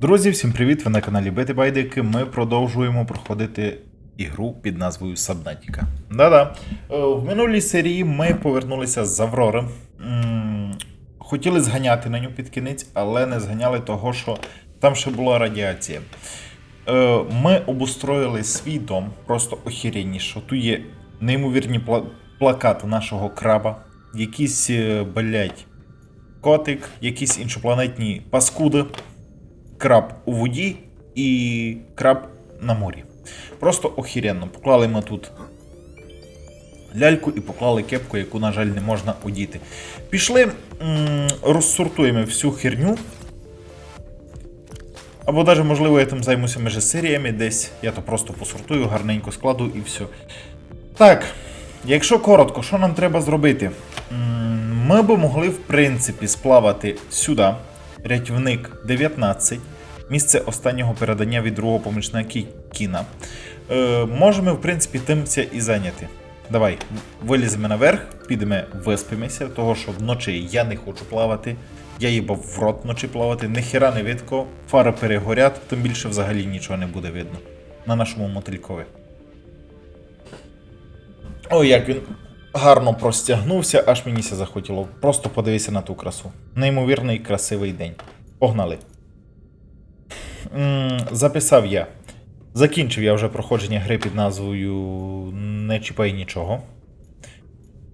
Друзі, всім привіт! Ви на каналі Бети Байдики. Ми продовжуємо проходити ігру під назвою Сабнатіка. Да-да. Е, В минулій серії ми повернулися з Аврори. Хотіли зганяти на нього під кінець, але не зганяли того, що там ще була радіація. Е, Ми обустроїли свій дом, просто охеренніше. Тут є неймовірні плакати нашого краба, якісь, е, блядь, котик, якісь іншопланетні паскуди краб у воді і краб на морі. Просто охеренно. Поклали ми тут ляльку і поклали кепку, яку, на жаль, не можна одіти. Пішли, розсортуємо всю херню. Або навіть, можливо, я там займуся між серіями десь. Я то просто посортую, гарненько складу і все. Так, якщо коротко, що нам треба зробити? Ми би могли, в принципі, сплавати сюди. Рятівник 19. Місце останнього передання від другого помічника Кіна. Е, можемо, в принципі, тим це і зайняти. Давай, виліземо наверх, підемо виспимося, того що вночі я не хочу плавати. Я їбав в рот вночі плавати, ніхера не видко, фари перегорять, тим більше взагалі нічого не буде видно. На нашому мотилькові. Ой, як він гарно простягнувся, аж мені ся захотіло. Просто подивися на ту красу. Неймовірний красивий день. Погнали. Записав я. Закінчив я вже проходження гри під назвою Не чіпай нічого.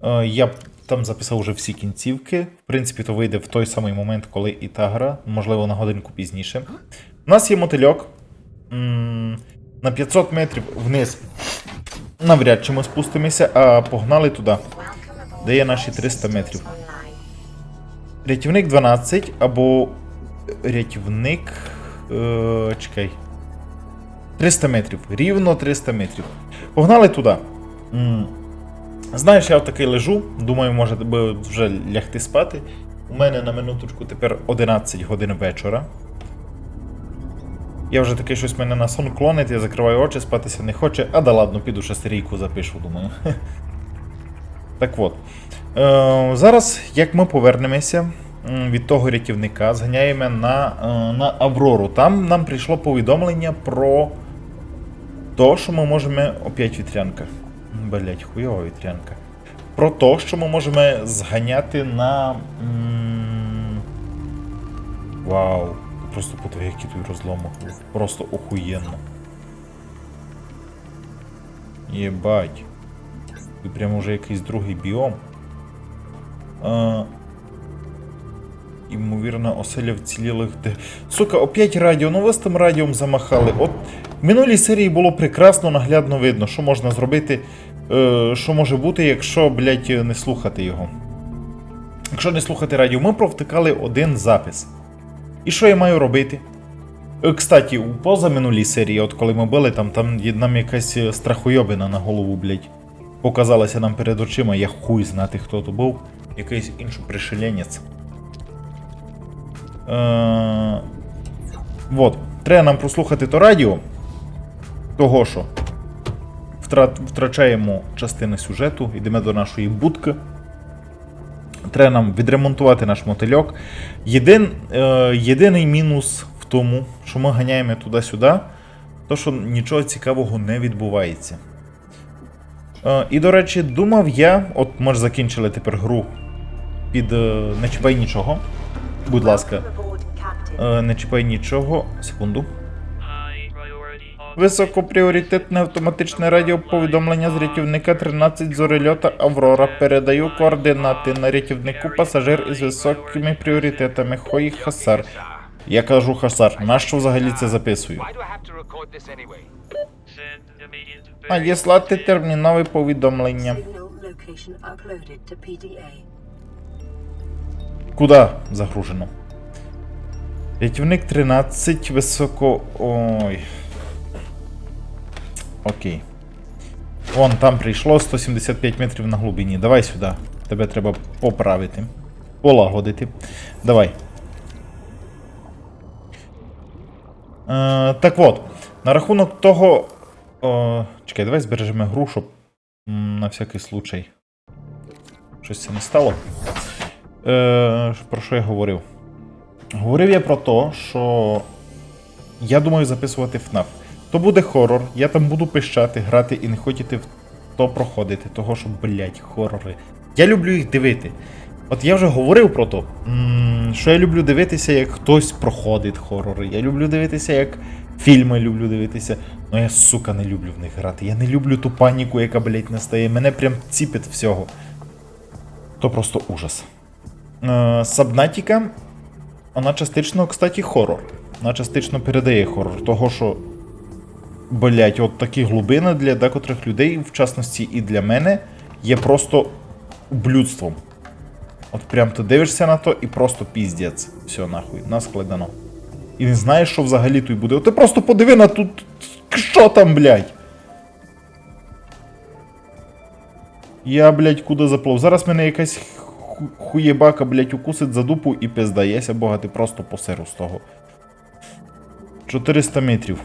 Е, Я там записав вже всі кінцівки. В принципі, то вийде в той самий момент, коли і та гра, можливо, на годинку пізніше. У нас є мотильок. На 500 метрів вниз навряд чи ми спустимося, а погнали туди, де є наші 300 метрів. Рятівник 12 або рятівник. Е, чекай. 300 метрів. Рівно 300 метрів. Погнали туди. Знаєш, я отакий лежу. Думаю, може вже лягти спати. У мене на минуточку тепер 11 годин вечора. Я вже таке щось мене на сон клонить, я закриваю очі, спатися не хоче, а да ладно, піду ще серійку запишу, думаю. Так от. Е, зараз, як ми повернемося від того рятівника, зганяємо на, е, на Аврору. Там нам прийшло повідомлення про те, що ми можемо. Опять вітрянка. Блять, хуйова вітрянка. Про те, що ми можемо зганяти на. Вау. Просто подиви, які тут розломи. Просто охуєнно. Єбать. Тут прямо вже якийсь другий біом. А, Імовірно, оселя вцілілих де. Сука, опять радіо, ну ви з тим радіом замахали. От в минулій серії було прекрасно наглядно видно, що можна зробити, е, що може бути, якщо, блядь, не слухати його. Якщо не слухати радіо, ми провтикали один запис. І що я маю робити? Е, Кстати, у позаминулій серії, от коли ми били, там, там нам якась е, страхойобина на голову, блядь, показалася нам перед очима, я хуй знати, хто то був. Якийсь інший пришеленець. Е, вот. Треба нам прослухати то радіо. Того що. Втрат, втрачаємо частини сюжету, йдемо до нашої будки. Треба нам відремонтувати наш мотильок. Єдин, е, єдиний мінус в тому, що ми ганяємо туди-сюди, то що нічого цікавого не відбувається. Е, і, до речі, думав я, от ми ж закінчили тепер гру під е, Не чіпай нічого. Будь ласка, е, не чіпай нічого. Секунду. Високопріоритетне автоматичне радіоповідомлення з рятівника 13 зорельота Аврора. Передаю координати на рятівнику пасажир із високими пріоритетами Хої Хасар. Я кажу Хасар, нащо взагалі це записую? Надіслати термінове повідомлення. Куда загружено? Рятівник 13 високо. Ой. Окей. Вон там прийшло 175 метрів на глибині. Давай сюди. Тебе треба поправити. Полагодити. Давай. Е, так от. На рахунок того. О, чекай, давай збережемо гру, щоб на всякий случай. Щось це не стало. Е, про що я говорив? Говорив я про те, що я думаю записувати FNAF. То буде хорор, я там буду пищати, грати і не хотіти то проходити, того що, блять, хорори. Я люблю їх дивити. От я вже говорив про то, що я люблю дивитися, як хтось проходить хорори. Я люблю дивитися, як фільми люблю дивитися. Ну я, сука, не люблю в них грати. Я не люблю ту паніку, яка, блять, настає. Мене прям ціпить всього. То просто ужас. Е, Сабнатіка, вона частично, кстати, хорор. Вона частично передає хорор. Того, що, блять, от такі глибини для декотрих людей, в частності і для мене, є просто ублюдством. От прям ти дивишся на то і просто піздець. Все, нахуй, наскладено. І не знаєш, що взагалі тут буде. От ти просто подиви на тут. Що там, блядь? Я, блядь, куди заплив? Зараз мене якась ху- хуєбака, блядь, укусить за дупу і пизда. Бога, ти просто посеру з того. 400 метрів.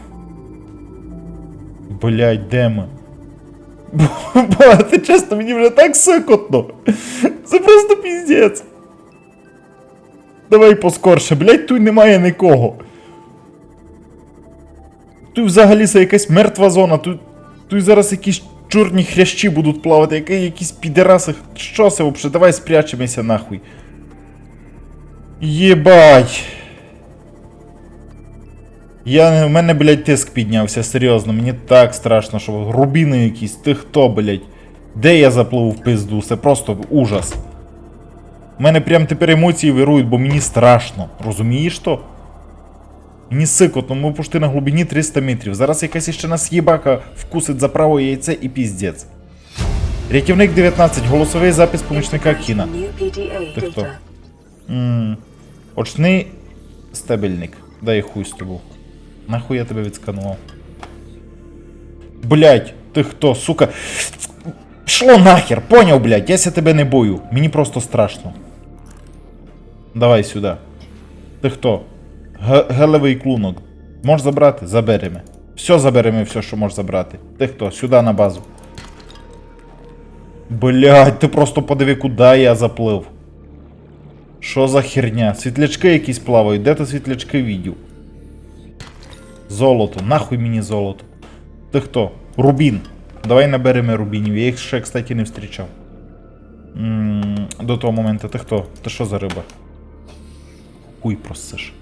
Блядь, де ми? Бо, ти чесно, мені вже так сикотно. Це просто піздець. Давай поскорше, блядь, тут немає нікого. Тут взагалі це якась мертва зона, тут, тут зараз якісь чорні хрящі будуть плавати, які, якісь підераси. Що це взагалі? Давай спрячемося нахуй. Єбать. Я, в мене, блядь, тиск піднявся, серйозно, мені так страшно, що рубіни якісь, ти хто, блядь? Де я заплив в пизду? Це просто ужас. У мене прям тепер емоції вирують, бо мені страшно. Розумієш то? Мені сикотно, ми пошти на глибині 300 метрів. Зараз якась іще нас їбака вкусить за праве яйце і піздець. Рятівник 19, голосовий запис помічника Кіна. Ти хто? Ммм. Очний стебельник. Дай хуй з тобою. Нахуй я тебе відсканував. Блять, ти хто, сука. Шло нахер, поняв, блять, я ся тебе не бою. Мені просто страшно. Давай сюди. Ти хто? Г- гелевий клунок. Можеш забрати? Заберемо. Все заберемо, все, що можеш забрати. Ти хто? Сюди на базу. Блять, ти просто подиви, куди я заплив. Що за херня? Світлячки якісь плавають. Де ти світлячки відів? Золото. Нахуй мені золото. Ти хто? Рубін. Давай наберемо рубінів. Я їх ще, кстати, не зустрічав. До того моменту. Ти хто? Ти що за риба? Хуй просиш.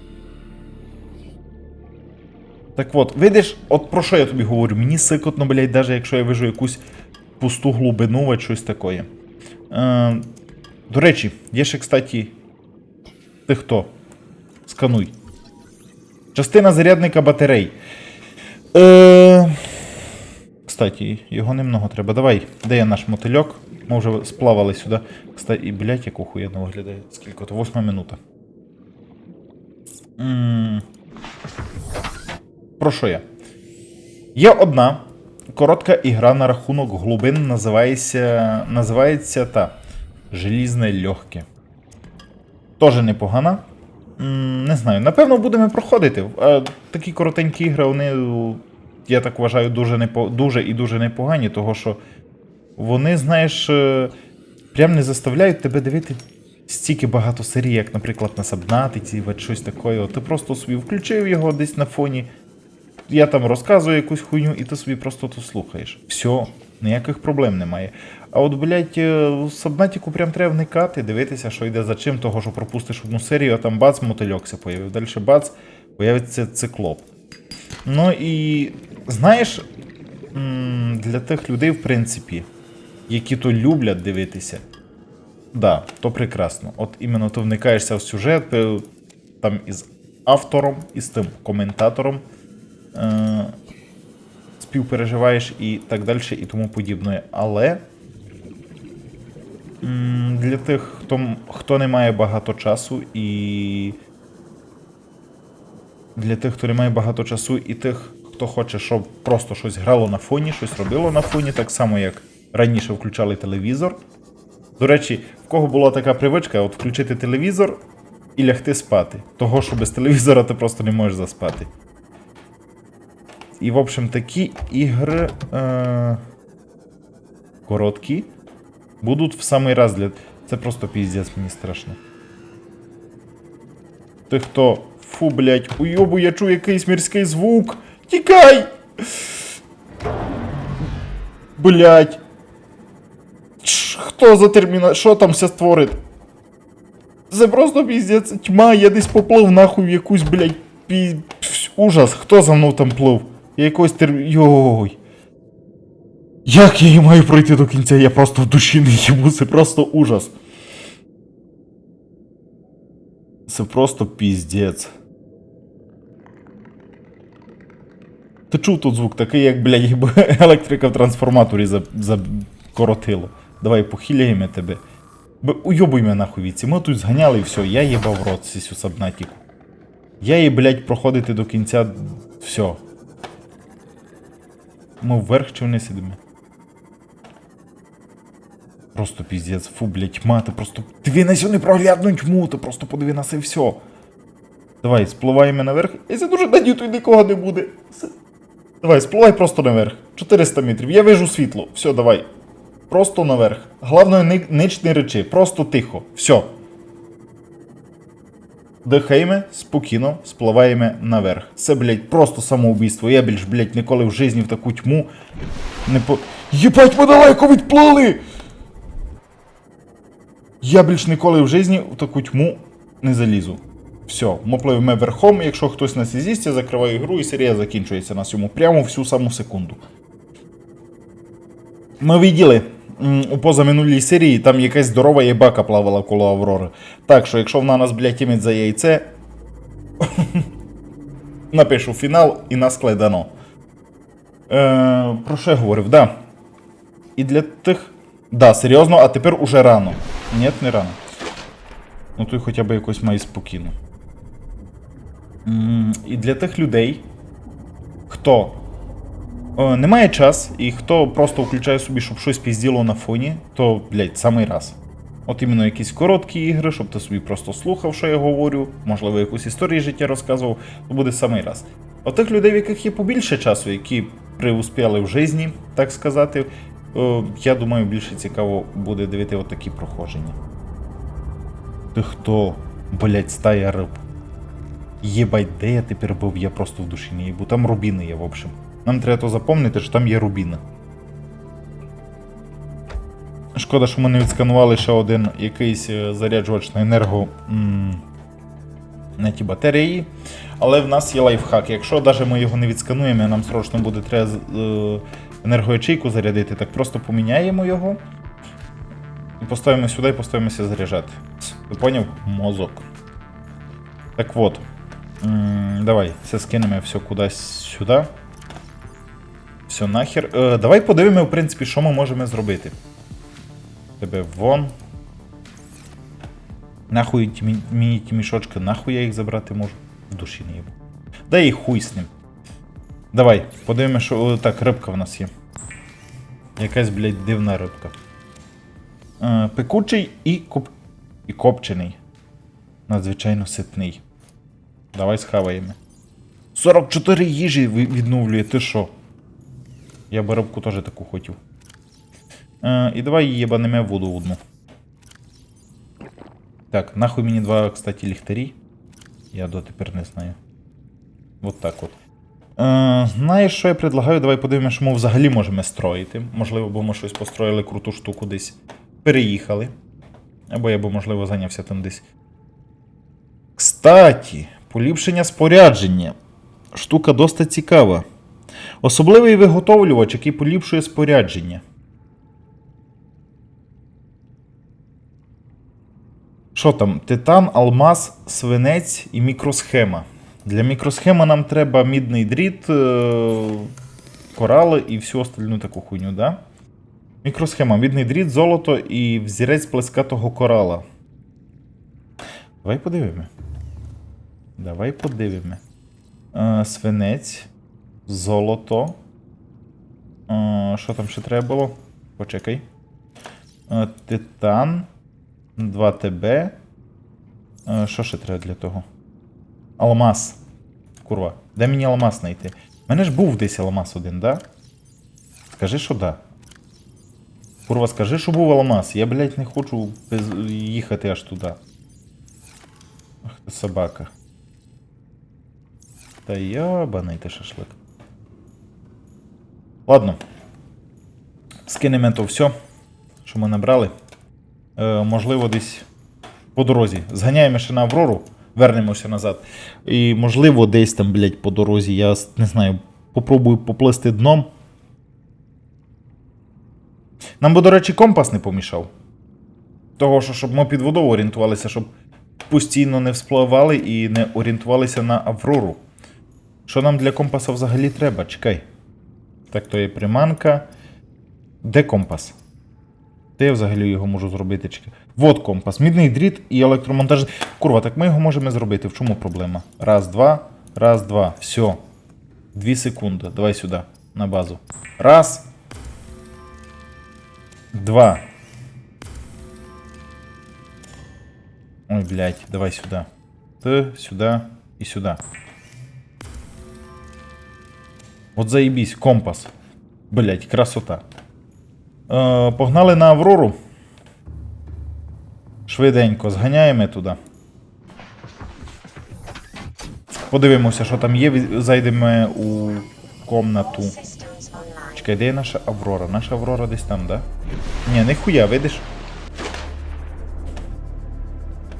Так от, видиш, от про що я тобі говорю? Мені сикотно, блядь, навіть якщо я вижу якусь пусту глибину, чи щось таке. Е, до речі, є ще, кстати. Ти хто? Скануй. Частина зарядника батарей. Е... Кстати, його немного треба. Давай, де є наш мотильок? Ми вже сплавали сюди. Кстати, і, блядь, як охуєнно виглядає. Скільки то? Восьма минута. м Про що я? Є одна коротка ігра на рахунок глибин, називається, називається та Желізне легке. Тоже непогана. Не знаю, напевно, будемо проходити. Такі коротенькі ігри, вони, я так вважаю, дуже, непо... дуже і дуже непогані, того що вони, знаєш, е, прям не заставляють тебе дивити стільки багато серій, як, наприклад, на Сабнатиці, от щось таке. Ти просто собі включив його десь на фоні. Я там розказую якусь хуйню, і ти собі просто то слухаєш. Все, ніяких проблем немає. А от, блядь, е, в Сабнатіку прям треба вникати, дивитися, що йде за чим, того, що пропустиш одну серію, а там бац, мотильокся появив. Далі бац, появиться циклоп. Ну і знаєш, для тих людей, в принципі, які то люблять дивитися, да, то прекрасно. От іменно ти вникаєшся в сюжет, ти там із автором, із тим коментатором е, співпереживаєш і так далі, і тому подібне. Але для тих, хто, хто не має багато часу і. Для тих, хто не має багато часу, і тих, хто хоче, щоб просто щось грало на фоні, щось робило на фоні, так само як раніше включали телевізор. До речі, в кого була така привичка, от включити телевізор і лягти спати. Того, що без телевізора ти просто не можеш заспати. І, в общем, такі ігри е- короткі будуть в самий раз для. Це просто піздець, мені страшно. Ти хто Фу, блядь, уйобу, я чую якийсь мірський звук. Тікай! Блядь. Хто за терміна? Що там все створить? Це просто піздець. Тьма, я десь поплив нахуй в якусь, блядь, пі... ужас. Хто за мною там плив? Я якось тер... Йой. Як я її маю пройти до кінця? Я просто в душі не їбу, це просто ужас. Це просто піздець. Ти чув тут звук такий, як, блядь, якби електрика в трансформаторі за- закоротило. Давай похиляємо тебе. Уйобуй мене нахуй віці. Ми тут зганяли і все, я їбав в рот цю сабнатіку. Я її, блядь, проходити до кінця. Все. Ми вверх чи вниз ідемо? Просто піздець, фу, блядь, тьма, ти просто. Диви на цю непроглядну тьму, ти просто подиви на це все. Давай, спливаємо наверх. Якщо дуже надію, то нікого не буде. Давай, спливай просто наверх. 400 метрів. Я вижу світло. Все, давай. Просто наверх. Головне, ни- нич не речи, просто тихо. Все. Дихаємо, спокійно, спливаємо наверх. Це, блядь, просто самоубійство. Я більш, блядь, ніколи в житті в таку тьму не по. Єбать, ми далеко відплили! Я більш ніколи в житті в таку тьму не залізу. Все, ми пливемо верхом, якщо хтось нас і з'їсть, я закриваю ігру і серія закінчується на цьому прямо всю саму секунду. Ми виділи у позаминулій серії, там якась здорова єбака плавала коло Аврори. Так що, якщо вона нас, блядь, імить за яйце, напишу фінал і нас кледано. Е, про що я говорив? Да. І для тих. Да, серйозно, а тепер уже рано. Ні, не рано. Ну той хоча б якось має спокійно. І для тих людей, хто е, не має час, і хто просто включає собі, щоб щось пізділо на фоні, то, блядь, самий раз. От іменно якісь короткі ігри, щоб ти собі просто слухав, що я говорю, можливо, якусь історію життя розказував, то буде самий раз. От тих людей, в яких є побільше часу, які преуспіли в житті, так сказати, я думаю, більше цікаво буде дивити отакі проходження. Ти хто? Блять, стая риб. Єбать, де я тепер був, я просто в душі не їбу. Там рубіни є, в общем. Нам треба то запам'ятати, що там є рубіни. Шкода, що ми не відсканували ще один якийсь е, заряджувач на енерго. На ті батареї. Але в нас є лайфхак. Якщо навіть ми його не відскануємо, нам срочно буде треба е, енергоячейку зарядити, так просто поміняємо його. І поставимо сюди і поставимося заряджати. Ти поняв? Мозок. Так от. Давай, все скинемо все кудись сюди. Все нахер. Е, давай подивимо, в принципі, що ми можемо зробити. Тебе вон. Нахуй ті мішочки, нахуй я їх забрати можу. В душі не їбу. Да і хуй з ним. Давай, подивимо, що. Так, рибка в нас є. Якась, блядь, дивна рибка. Е, пекучий і, коп... і копчений. Надзвичайно ситний. Давай схаваємо. 44 їжі відновлює, ти що? Я би рибку теж таку хотів. Е, і давай їбанемо воду одну. Так, нахуй мені два, кстати, ліхтарі. Я дотепер не знаю. Вот так от. Е, знаєш, що я предлагаю? Давай подивимося, що ми взагалі можемо строїти. Можливо, бо ми щось построїли круту штуку десь. Переїхали. Або я би, можливо, зайнявся там десь. Кстаті, поліпшення спорядження. Штука досить цікава. Особливий виготовлювач, який поліпшує спорядження. Що там? Титан, алмаз, свинець і мікросхема. Для мікросхеми нам треба мідний дріт, е, корали і всю остальну таку хуйню, да? Мікросхема, мідний дріт, золото і взірець плескатого корала. Давай подивимо. Давай подивимо. Е, свинець, золото. Е, що там ще треба було? Почекай. Титан. 2 ТБ. Що ще треба для того? Алмаз. Курва. Де мені алмаз знайти? У мене ж був десь алмаз один, да? Скажи, що да. Курва, скажи, що був алмаз. Я, блядь, не хочу їхати аж туди. Ах ти собака. Та йобаний ти шашлик. Ладно. Скинемо то все, що ми набрали. Е, можливо, десь по дорозі. Зганяємо ще на Аврору, вернемося назад. І можливо, десь там, блядь, по дорозі, я не знаю, попробую поплисти дном. Нам би, до речі, компас не помішав. Того, що щоб ми під водою орієнтувалися, щоб постійно не вспливали і не орієнтувалися на Аврору. Що нам для компаса взагалі треба? Чекай. Так, то є приманка. Де компас? Де я взагалі його можу зробити? Вот компас. Мідний дріт і електромонтаж. Курва, так ми його можемо зробити. В чому проблема? Раз, два, раз, два. Все. Дві секунди. Давай сюди, на базу. Раз. Два. Ой, блядь, давай сюда. Т, сюда и сюда. Вот заебись, компас. Блять, красота. Е, погнали на Аврору. Швиденько зганяємо туди. Подивимося, що там є. Зайдемо у комнату. Чекай, де є наша Аврора? Наша Аврора десь там, да? Ні, ніхуя, видиш?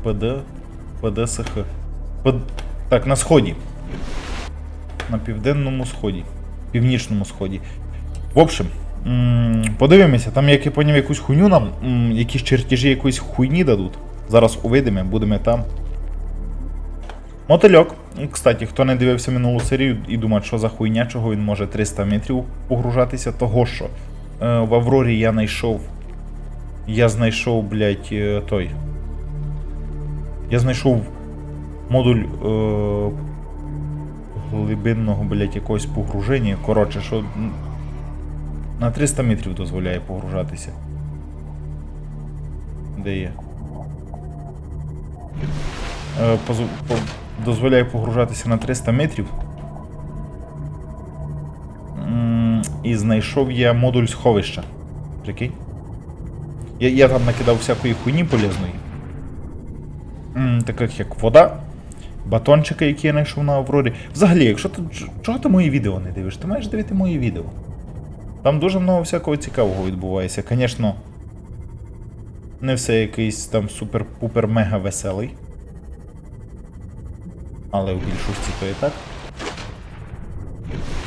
ПД. ПДСХ. Пд... Так, на сході. На південному сході. Північному сході. В общем, подивимося, там як я поняв якусь хуйню нам, якісь чертежі якоїсь хуйні дадуть. Зараз увидимо, будемо там. Мотильок. Кстати, хто не дивився минулу серію і думає, що за хуйня, чого він може 300 метрів погружатися, того що е, в Аврорі я знайшов. Я знайшов, блядь, е, той. Я знайшов модуль е, глибинного, блядь, якогось погруження. Коротше, що на 300 метрів дозволяє погружатися. Де є? Е, позу- по- дозволяє погружатися на 300 метрів. М, І знайшов я модуль сховища. Прикинь? Я, я там накидав всякої хуйні полезної. Таких як вода, батончики, які я знайшов на Аврорі. Взагалі, якщо ти чого ти мої відео не дивиш, ти маєш дивити мої відео. Там дуже много всякого цікавого відбувається. Звісно, не все якийсь там супер-пупер-мега веселий. Але в більшості то і так.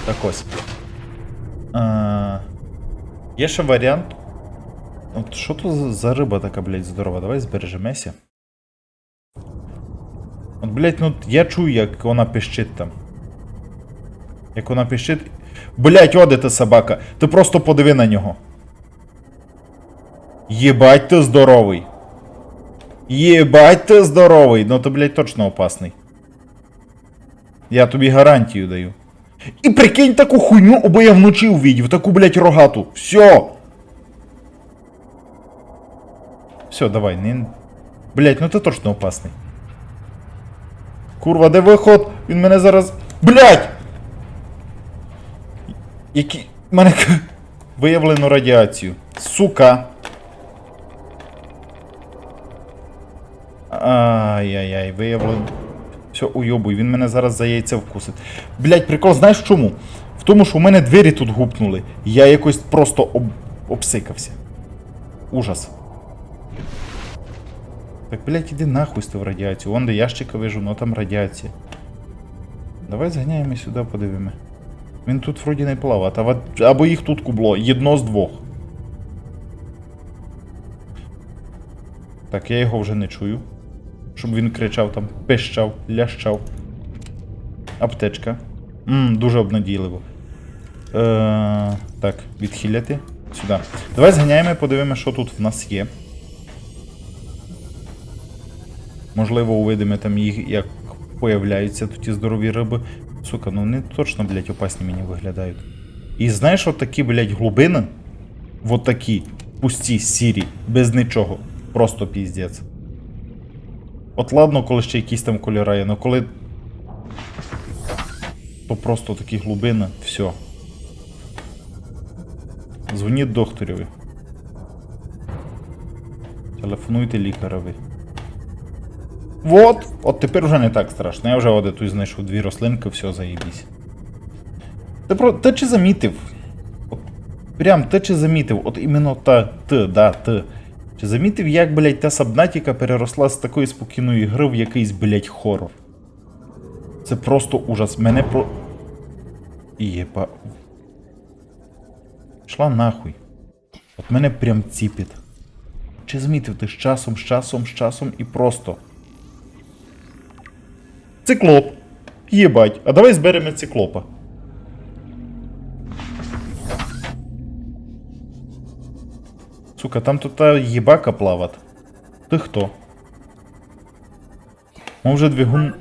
Так ось. А, є ще варіант. От що то за- риба така, блядь, здорова? Давай збережемося. От, блядь, ну я чую, як вона пищить там. Як вона пищить. Блядь, оде ти собака. Ти просто подиви на нього. Єбать ти здоровий. Єбать ти здоровий. Ну то, блядь, точно опасний. Я тобі гарантію даю. І прикинь таку хуйню, або я вночі увидів, таку, блядь, рогату. Все. Все, давай, не. Блядь, ну ти точно опасний. Курва, де виход? Він мене зараз. Блядь! Які. Мене виявлено радіацію. Сука. Ай-яй-яй, виявлено. Все, уйобуй, він мене зараз за яйця вкусить. Блять, прикол, знаєш чому? В тому, що у мене двері тут гупнули. Я якось просто об... обсикався. Ужас. Так, блять, іди нахуй з ти в радіацію. Вон де ящика вижу, но там радіація. Давай зганяємо сюди, подивимо. Він тут вроді не плавав, або їх тут кубло, єдно з двох. Так, я його вже не чую. Щоб він кричав там, пищав, лящав. Аптечка. Мм, дуже обнадійливо. Е, так, відхиляти. Сюди. Давай зганяємо і подивимося, що тут в нас є. Можливо, увидимо там їх, як появляються тут ті здорові риби. Сука, ну вони точно, блядь, опасні мені виглядають. І знаєш, от такі, блядь, глибини. Вот такі. Пусті, сірі, без нічого. Просто піздець. От ладно, коли ще якісь там кольори є, але коли. То просто такі глибини, все. Дзвоніть докторові. Телефонуйте лікареві. Вот, от тепер вже не так страшно. Я вже оде тут знайшов дві рослинки, все, заїбісь. Ти про. Ти чи замітив? От, прям ти чи замітив, от іменно та ти, да, ти. Чи замітив, як, блядь, та сабнатіка переросла з такої спокійної гри в якийсь, блядь, хорор? Це просто ужас. Мене про. Єба. Шла нахуй. От мене прям ціпить. Чи змітив ти з часом, з часом, з часом і просто. Циклоп. Єбать. А давай зберемо циклопа. Сука, там тут та єбака плават. Ти хто? Може двигун.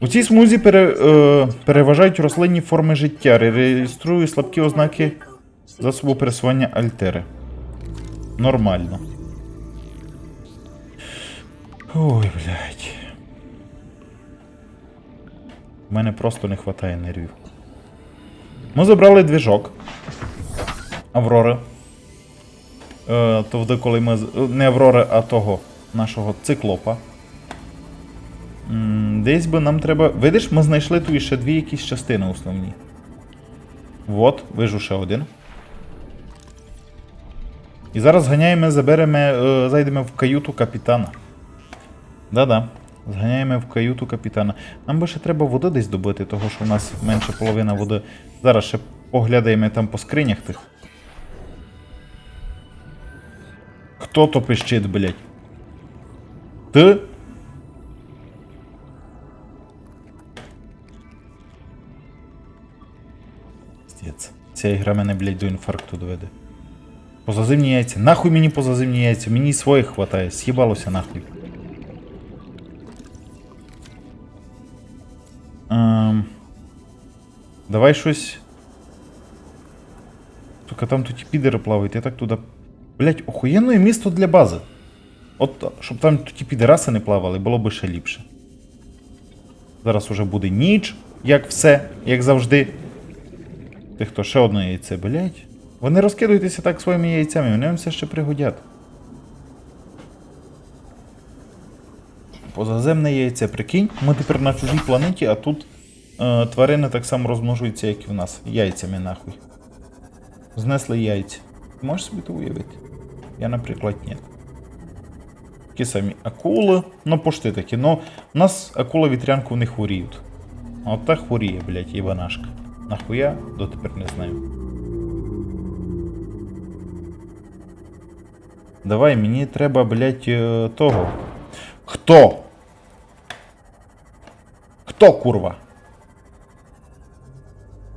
У цій смузі пере, е, переважають рослинні форми життя, реєструю слабкі ознаки засобу пересування Альтери. Нормально. Ой, блядь. У мене просто не вистачає нервів. Ми забрали двіжок. Аврори. Е, тоді, коли ми. е, Не Аврори, а того нашого циклопа. Десь би нам треба. Видиш, ми знайшли тут ще дві якісь частини основні. Вот, вижу ще один. І зараз зганяємо, заберемо, е, зайдемо в каюту капітана. Да-да. Зганяємо в каюту капітана. Нам би ще треба води десь добити, того що в нас менше половина води. Зараз ще поглядаємо там по скринях тих. Хто то пищить, блядь? Ти? Пиздец. Ця ігра мене, блядь, до інфаркту доведе. Позазимні яйця. Нахуй мені позазимні яйця, мені своїх хватає, з'їбалося нахуй. Ем... Давай щось. Сука, там тут підери плавають, я так туди. Блять, охуєнне місто для бази. От, щоб там тут і підераси не плавали, було би ще ліпше. Зараз уже буде ніч, як все, як завжди. Ти хто ще одне яйце, блять. Ви не розкидуйтеся так своїми яйцями, вони вам все ще пригодять. Позаземне яйце, прикинь, ми тепер на чужій планеті, а тут е, тварини так само розмножуються, як і в нас. Яйцями нахуй. Знесли яйця. Можеш собі це уявити? Я, наприклад, ні. Такі самі акули, ну пошти такі, ну у нас акула вітрянку не хворіють. А от та хворіє, блядь, єбанашка. Нахуя? Дотепер не знаю. Давай, мені треба, блядь, е, того. Хто? Хто, курва?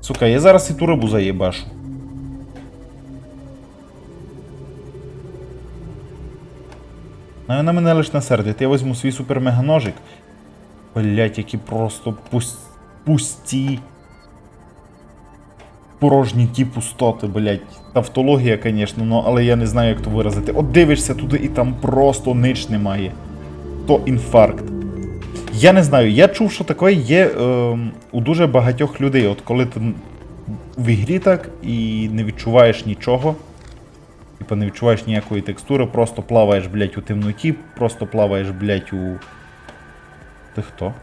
Сука, я зараз і ту рибу заєбашу. Ну, вона мене лиш насердить. Я візьму свій супер-мега-ножик. Блять, які просто пус... пусті. Порожні ті пустоти, блять. Тавтологія, звісно, ну, але я не знаю, як то виразити. От дивишся туди і там просто нич немає. То інфаркт. Я не знаю, я чув, що таке є е, у дуже багатьох людей. От коли ти в ігрі так і не відчуваєш нічого. Типа не відчуваєш ніякої текстури, просто плаваєш, блять, у темноті, просто плаваєш, блять, у. Ти хто?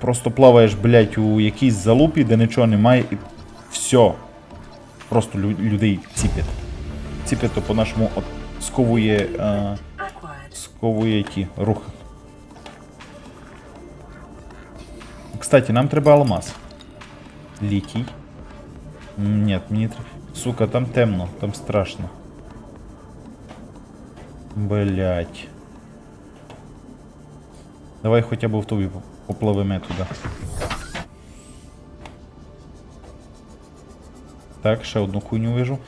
Просто плаваєш, блять, у якійсь залупі, де нічого немає, і все. Просто лю- людей ціпять. Ціпять, то по-нашому от сковує. Е, Acquired. сковує ті рухи. Кстати, нам треба алмаз. Літій. Ні, мені треба. Сука, там темно, там страшно. Блять. Давай хоча б в тобі попливемо туди. Так, ще одну хуйню вижу.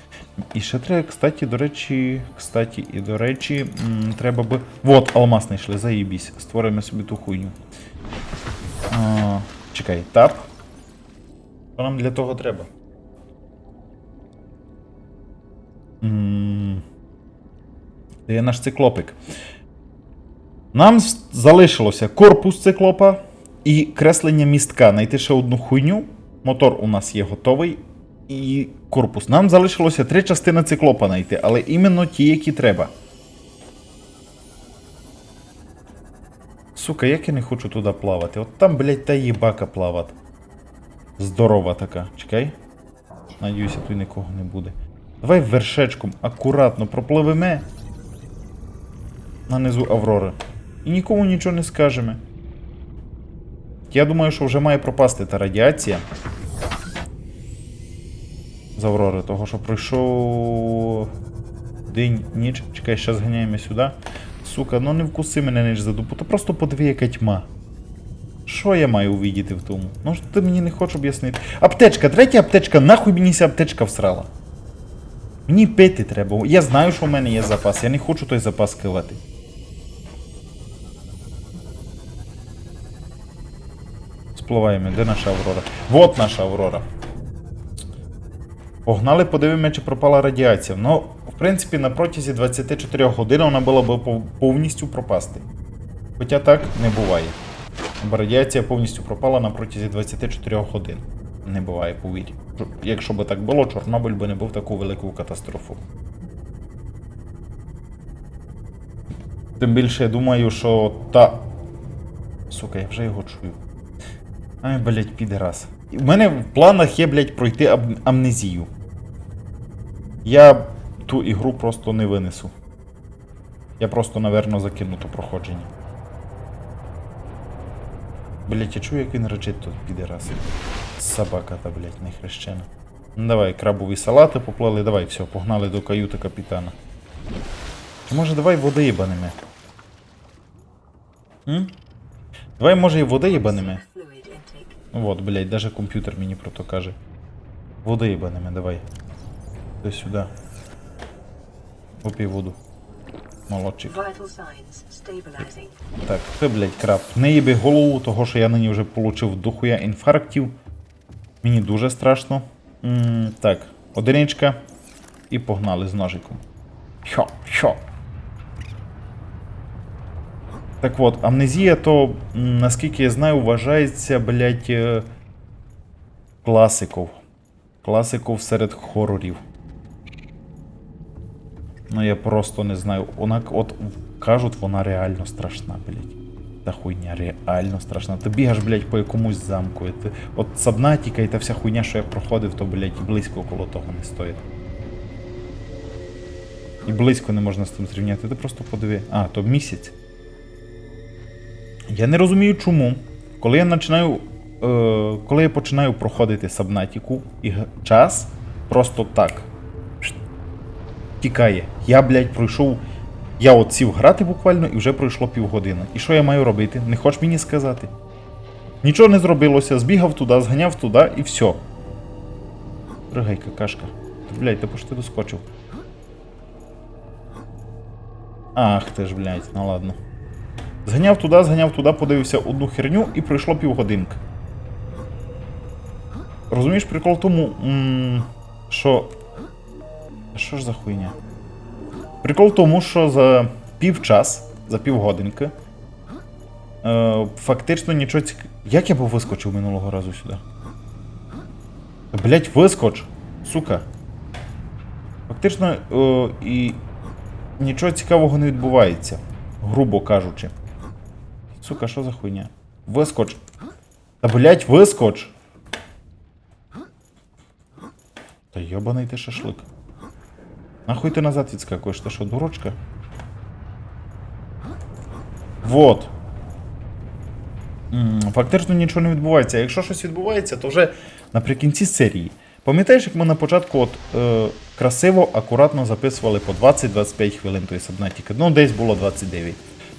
І ще треба, кстати, до речі, кстати, і до речі, треба би. Вот, алмаз знайшли, заїбісь. Створимо собі ту хуйню. А, чекай, тап. Що нам для того треба? Де є наш циклопик? Нам залишилося корпус циклопа і креслення містка. Найти ще одну хуйню. Мотор у нас є готовий. І корпус. Нам залишилося три частини циклопа знайти, але іменно ті, які треба. Сука, як я не хочу туди плавати. От там, блядь, та їбака плавати. Здорова така. Чекай. Надіюся, тут нікого не буде. Давай вершечком акуратно пропливемо на низу Аврори. І нікому нічого не скажемо. Я думаю, що вже має пропасти та радіація. З Аврори, того що пройшов день, ніч. Чекай, зараз ганяємо сюди. Сука, ну не вкуси мене ніч за дупу, то просто подиви, яка тьма. Що я маю увидіти в тому? Ну що ти мені не хочеш об'яснити. Аптечка, третя аптечка, нахуй мені ця аптечка всрала. Мені пити треба. Я знаю, що в мене є запас, я не хочу той запас кивати. Спливаємо, де наша Аврора? Вот наша Аврора. Погнали, подивимо, чи пропала радіація. Ну, в принципі, на протязі 24 годин вона була б повністю пропасти. Хоча так не буває. Бо радіація повністю пропала на протязі 24 годин. Не буває, повірь. Якщо би так було, Чорнобиль би не був таку велику катастрофу. Тим більше я думаю, що та. Сука, я вже його чую. Ай, блять, підерас. У мене в планах є, блять, пройти амнезію. Я ту ігру просто не винесу. Я просто, наверно, закину то проходження. Блять, я чую, як він речить тут, підерас. Собака та, блять, нехрещена. Ну давай, крабові салати поплали, давай, все, погнали до каюти капітана. Може давай води їбанеме? М? Давай, може, і води? Fluid intake. Ну Вот, блядь, даже комп'ютер мені про то каже. Води їбанеме, давай. До сюди. Попій воду. Молодчик. Так, ти, блядь, краб. Не їби голову, того що я нині вже получив дохуя інфарктів. Мені дуже страшно. м так, одиничка. І погнали з ножиком. Хо, хо. Так от, амнезія, то, наскільки я знаю, вважається, блядь, е, класиков. Класиков серед хорорів. Ну я просто не знаю. Вона от кажуть, вона реально страшна, блядь. Та хуйня реально страшна. Ти бігаєш, блядь, по якомусь замку. і Ти, от Сабнатіка і та вся хуйня, що я проходив, то, блядь, близько коло того не стоїть. І близько не можна з тим зрівняти. Ти просто подиви. А, то місяць. Я не розумію, чому. Коли я починаю. Е, коли я починаю проходити Сабнатіку, і час просто так тікає. Я, блядь, пройшов. Я от сів грати буквально і вже пройшло півгодини. І що я маю робити? Не хочеш мені сказати? Нічого не зробилося, збігав туди, зганяв туди і все. Пригай, какашка. Блядь, ти пошти доскочив. Ах ти ж, блядь, ну ладно. Зганяв туди, зганяв туди, подивився одну херню і пройшло півгодинки. Розумієш, прикол тому, що що ж за хуйня? Прикол в тому, що за півчас, за півгодинки, е, фактично нічого цік... Як я був вискочив минулого разу сюди? Блять, вискоч! Сука. Фактично е, і нічого цікавого не відбувається, грубо кажучи. Сука, що за хуйня? Вискоч. Та блять, вискоч! Та йобаний ти шашлик. Нахуй ти назад відскакуєш, ти що, дурочка? Вот. Фактично нічого не відбувається. Якщо щось відбувається, то вже наприкінці серії. Пам'ятаєш, як ми на початку от, е, красиво, акуратно записували по 20-25 хвилин тої сабнатіки. Ну, десь було 29.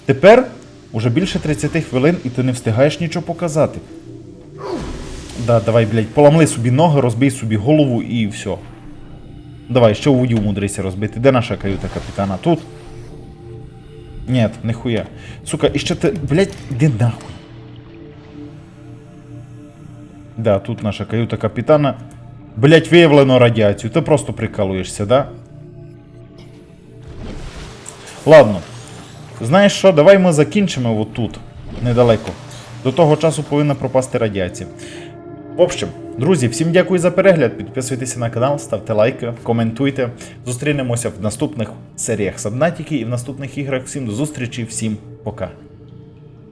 Тепер уже більше 30 хвилин і ти не встигаєш нічого показати. Да, давай, блядь, поламли собі ноги, розбий собі голову і все. Давай, ще у воді умудрися розбити. Де наша каюта капітана? Тут? Нет, нихуя. Сука, і ще ти. Блять, іди нахуй. Да, тут наша каюта капітана. Блять, виявлено радіацію. Ти просто прикалуєшся, да? Ладно. Знаєш що, давай ми закінчимо отут, недалеко. До того часу повинна пропасти радіація. В общем, друзі, всім дякую за перегляд. Підписуйтеся на канал, ставте лайки, коментуйте. Зустрінемося в наступних серіях Сабнатіки і в наступних іграх. Всім до зустрічі, всім пока.